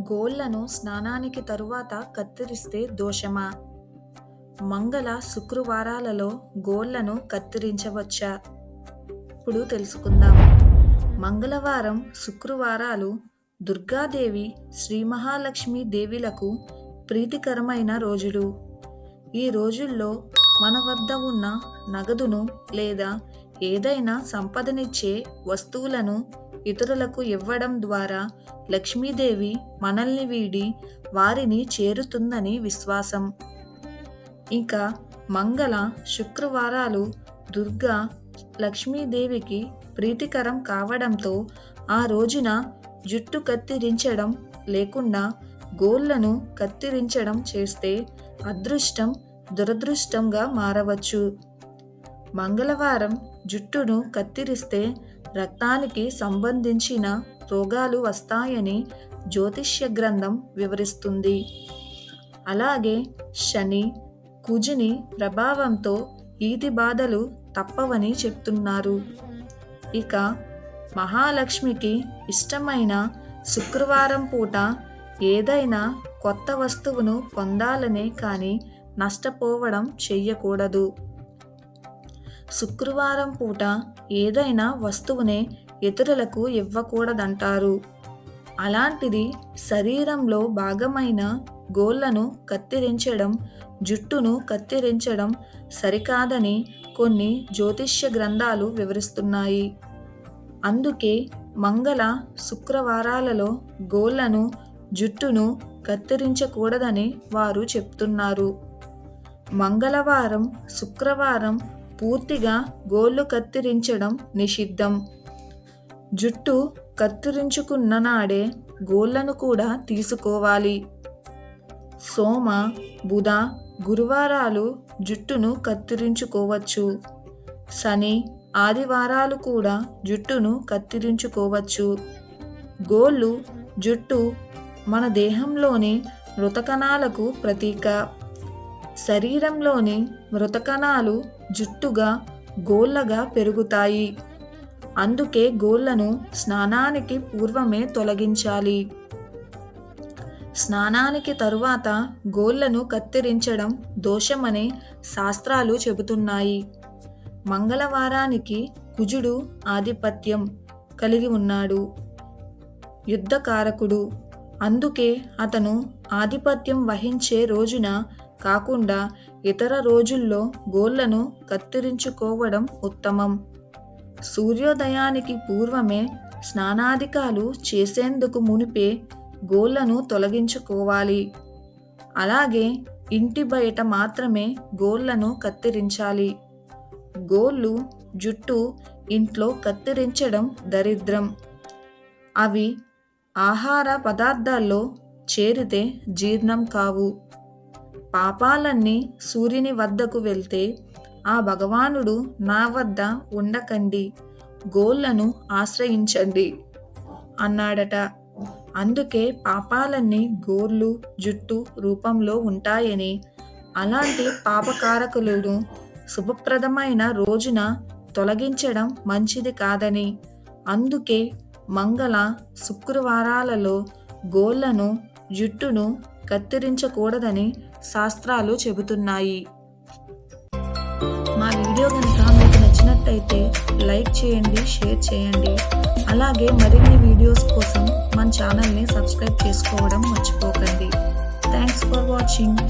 గోళ్ళను స్నానానికి తరువాత కత్తిరిస్తే దోషమా? మంగళ శుక్రవారాలలో గోళ్ళను కత్తిరించవచ్చా? ఇప్పుడు తెలుసుకుందాం. మంగళవారం శుక్రవారాలు దుర్గాదేవి శ్రీ మహాలక్ష్మి దేవిలకు ప్రీతికరమైన రోజులు. ఈ రోజుల్లో మన వద్ద ఉన్న నగదును లేదా ఏదైనా సంపదనిచ్చే వస్తువులను ఇతరులకు ఇవ్వడం ద్వారా లక్ష్మీదేవి మనల్ని వీడి వారిని చేరుతుందని విశ్వాసం. ఇంకా మంగళ శుక్రవారాలు దుర్గా లక్ష్మీదేవికి ప్రీతికరం కావడంతో ఆ రోజున జుట్టు కత్తిరించడం లేకుండా గోళ్ళను కత్తిరించడం చేస్తే అదృష్టం దురదృష్టంగా మారవచ్చు. మంగళవారం జుట్టును కత్తిరిస్తే రక్తానికి సంబంధించిన రోగాలు వస్తాయని జ్యోతిష్య గ్రంథం వివరిస్తుంది. అలాగే శని కుజుని ప్రభావంతో ఈతి బాధలు తప్పవని చెప్తున్నారు. ఇక మహాలక్ష్మికి ఇష్టమైన శుక్రవారం పూట ఏదైనా కొత్త వస్తువును పొందాలనే కానీ నష్టపోవడం చెయ్యకూడదు. శుక్రవారం పూట ఏదైనా వస్తువునే ఇతరులకు ఇవ్వకూడదంటారు. అలాంటిది శరీరంలో భాగమైన గోళ్ళను కత్తిరించడం జుట్టును కత్తిరించడం సరికాదని కొన్ని జ్యోతిష్య గ్రంథాలు వివరిస్తున్నాయి. అందుకే మంగళ శుక్రవారాలలో గోళ్ళను జుట్టును కత్తిరించకూడదని వారు చెప్తున్నారు. మంగళవారం శుక్రవారం పూర్తిగా గోళ్ళు కత్తిరించడం నిషిద్ధం. జుట్టు కత్తిరించుకున్న నాడే గోళ్ళను కూడా తీసుకోవాలి. సోమ బుధ గురువారాలు జుట్టును కత్తిరించుకోవచ్చు. శని ఆదివారాలు కూడా జుట్టును కత్తిరించుకోవచ్చు. గోళ్ళు జుట్టు మన దేహంలోని మృతకణాలకు ప్రతీక. శరీరంలోని మృతకణాలు జుట్టుగా గోళ్ళగా పెరుగుతాయి. అందుకే గోళ్ళను స్నానానికి పూర్వమే తొలగించాలి. స్నానానికి తరువాత గోళ్ళను కత్తిరించడం దోషమని శాస్త్రాలు చెబుతున్నాయి. మంగళవారానికి కుజుడు ఆధిపత్యం కలిగి ఉన్నాడు. యుద్ధకారకుడు. అందుకే అతను ఆధిపత్యం వహించే రోజున కాకుండా ఇతర రోజుల్లో గోళ్ళను కత్తిరించుకోవడం ఉత్తమం. సూర్యోదయానికి పూర్వమే స్నానాధికాలు చేసేందుకు మునిపే గోళ్ళను తొలగించుకోవాలి. అలాగే ఇంటి బయట మాత్రమే గోళ్ళను కత్తిరించాలి. గోళ్ళు జుట్టు ఇంట్లో కత్తిరించడం దరిద్రం. అవి ఆహార పదార్థాల్లో చేరితే జీర్ణం కావు. పాపాలన్నీ సూర్యుని వద్దకు వెళ్తే ఆ భగవానుడు నా వద్ద ఉండకండి గోళ్ళను ఆశ్రయించండి అన్నాడట. అందుకే పాపాలన్నీ గోర్లు జుట్టు రూపంలో ఉంటాయని. అలాంటి పాపకారకులను శుభప్రదమైన రోజున తొలగించడం మంచిది కాదని. అందుకే మంగళ శుక్రవారాలలో గోళ్ళను జుట్టును కత్తిరించకూడదని శాస్త్రాలు చెబుతున్నాయి. మా వీడియో కనుక మీకు నచ్చినట్టయితే లైక్ చేయండి షేర్ చేయండి. అలాగే మరిన్ని వీడియోస్ కోసం మన ఛానల్ని సబ్స్క్రైబ్ చేసుకోవడం మర్చిపోకండి. Thanks for watching.